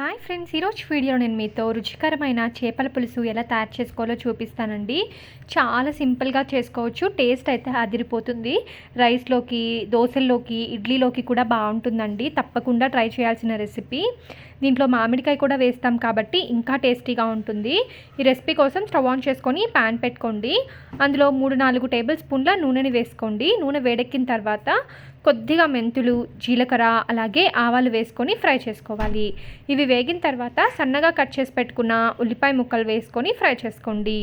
Hi friends ఈరోజు video నేను మీతో రుచికరమైన చేపల పులుసు ఎలా తయారు చేసుకోవాలో చూపిస్తానండి. చాలా సింపుల్గా చేసుకోవచ్చు టేస్ట్ అయితే అదిరిపోతుంది. రైస్లోకి దోశల్లోకి ఇడ్లీలోకి కూడా బాగుంటుందండి. తప్పకుండా ట్రై చేయాల్సిన రెసిపీ. దీంట్లో మామిడికాయ కూడా వేస్తాం కాబట్టి ఇంకా టేస్టీగా ఉంటుంది. ఈ రెసిపీ కోసం స్టవ్ ఆన్ చేసుకొని ప్యాన్ పెట్టుకోండి. అందులో మూడు నాలుగు టేబుల్ స్పూన్ల నూనెని వేసుకోండి. నూనె వేడెక్కిన తర్వాత కొద్దిగా మెంతులు జీలకర్ర అలాగే ఆవాలు వేసుకొని ఫ్రై చేసుకోవాలి. ఇవి వేగిన తర్వాత సన్నగా కట్ చేసి పెట్టుకున్న ఉల్లిపాయ ముక్కలు వేసుకొని ఫ్రై చేసుకోండి.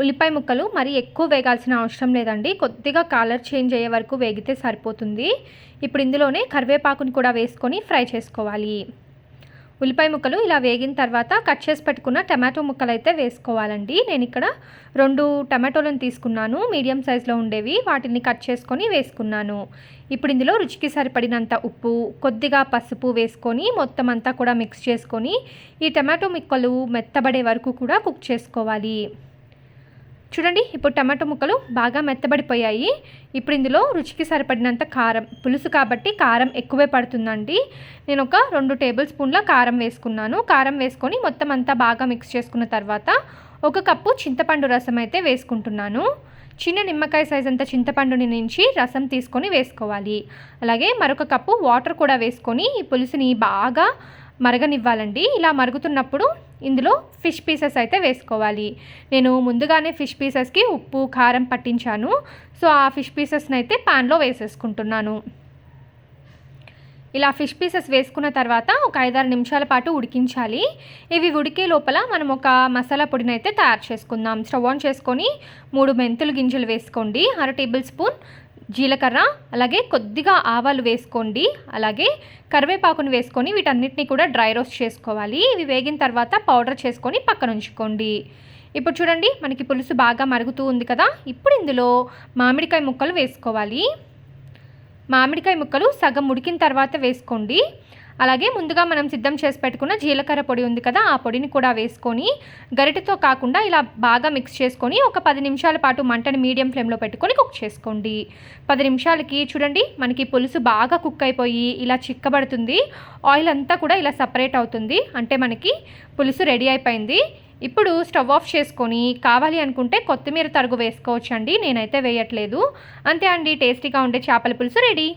ఉల్లిపాయ ముక్కలు మరీ ఎక్కువ వేగాల్సిన అవసరం లేదండి. కొద్దిగా కలర్ చేంజ్ అయ్యే వరకు వేగితే సరిపోతుంది. ఇప్పుడు ఇందులోనే కరివేపాకుని కూడా వేసుకొని ఫ్రై చేసుకోవాలి. ఉల్లిపాయ ముక్కలు ఇలా వేగిన తర్వాత కట్ చేసి పెట్టుకున్న టమాటో ముక్కలు అయితే వేసుకోవాలండి. నేను ఇక్కడ రెండు టమాటోలను తీసుకున్నాను. మీడియం సైజులో ఉండేవి. వాటిని కట్ చేసుకొని వేసుకున్నాను. ఇప్పుడు ఇందులో రుచికి సరిపడినంత ఉప్పు కొద్దిగా పసుపు వేసుకొని మొత్తం అంతా కూడా మిక్స్ చేసుకొని ఈ టమాటో ముక్కలు మెత్తబడే వరకు కూడా కుక్ చేసుకోవాలి. చూడండి ఇప్పుడు టమాటో ముక్కలు బాగా మెత్తబడిపోయాయి. ఇప్పుడు ఇందులో రుచికి సరిపడినంత కారం పులుసు కాబట్టి కారం ఎక్కువే పడుతుందండి. నేను ఒక రెండు టేబుల్ స్పూన్ల కారం వేసుకున్నాను. కారం వేసుకొని మొత్తం అంతా బాగా మిక్స్ చేసుకున్న తర్వాత ఒక కప్పు చింతపండు రసం అయితే వేసుకుంటున్నాను. చిన్న నిమ్మకాయ సైజ్ అంత చింతపండుని నుంచి రసం తీసుకొని వేసుకోవాలి. అలాగే మరొక కప్పు వాటర్ కూడా వేసుకొని ఈ పులుసుని బాగా మరగనివ్వాలండి. ఇలా మరుగుతున్నప్పుడు ఇందులో ఫిష్ పీసెస్ అయితే వేసుకోవాలి. నేను ముందుగానే ఫిష్ పీసెస్కి ఉప్పు కారం పట్టించాను. సో ఆ ఫిష్ పీసెస్ని అయితే ప్యాన్లో వేసేసుకుంటున్నాను. ఇలా ఫిష్ పీసెస్ వేసుకున్న తర్వాత ఒక ఐదారు నిమిషాల పాటు ఉడికించాలి. ఇవి ఉడికే లోపల మనం ఒక మసాలా పొడిని అయితే తయారు చేసుకుందాం. స్టవ్ ఆన్ చేసుకొని మూడు మెంతులు గింజలు వేసుకోండి. అర టేబుల్ స్పూన్ జీలకర్ర అలాగే కొద్దిగా ఆవాలు వేసుకోండి. అలాగే కరివేపాకును వేసుకొని వీటన్నిటిని కూడా డ్రై రోస్ట్ చేసుకోవాలి. ఇవి వేగిన తర్వాత పౌడర్ చేసుకొని పక్కన ఉంచుకోండి ఇప్పుడు చూడండి మనకి పులుసు బాగా మరుగుతూ ఉంది కదా? ఇప్పుడు ఇందులో మామిడికాయ ముక్కలు వేసుకోవాలి. మామిడికాయ ముక్కలు సగం ఉడికిన తర్వాత వేసుకోండి. అలాగే ముందుగా మనం సిద్ధం చేసి పెట్టుకున్న జీలకర్ర పొడి ఉంది కదా ఆ పొడిని కూడా వేసుకొని గరిటెతో కాకుండా ఇలా బాగా మిక్స్ చేసుకొని ఒక పది నిమిషాల పాటు మంటని మీడియం ఫ్లేమ్లో పెట్టుకొని కుక్ చేసుకోండి. పది నిమిషాలకి చూడండి మనకి పులుసు బాగా కుక్ అయిపోయి ఇలా చిక్కబడుతుంది. ఆయిల్ అంతా కూడా ఇలా సపరేట్ అవుతుంది. అంటే మనకి పులుసు రెడీ అయిపోయింది. ఇప్పుడు స్టవ్ ఆఫ్ చేసుకొని కావాలి అనుకుంటే కొత్తిమీర తరుగు వేసుకోవచ్చండి. నేనైతే వేయట్లేదు. అంతే అండి టేస్టీగా ఉండే చేపల పులుసు రెడీ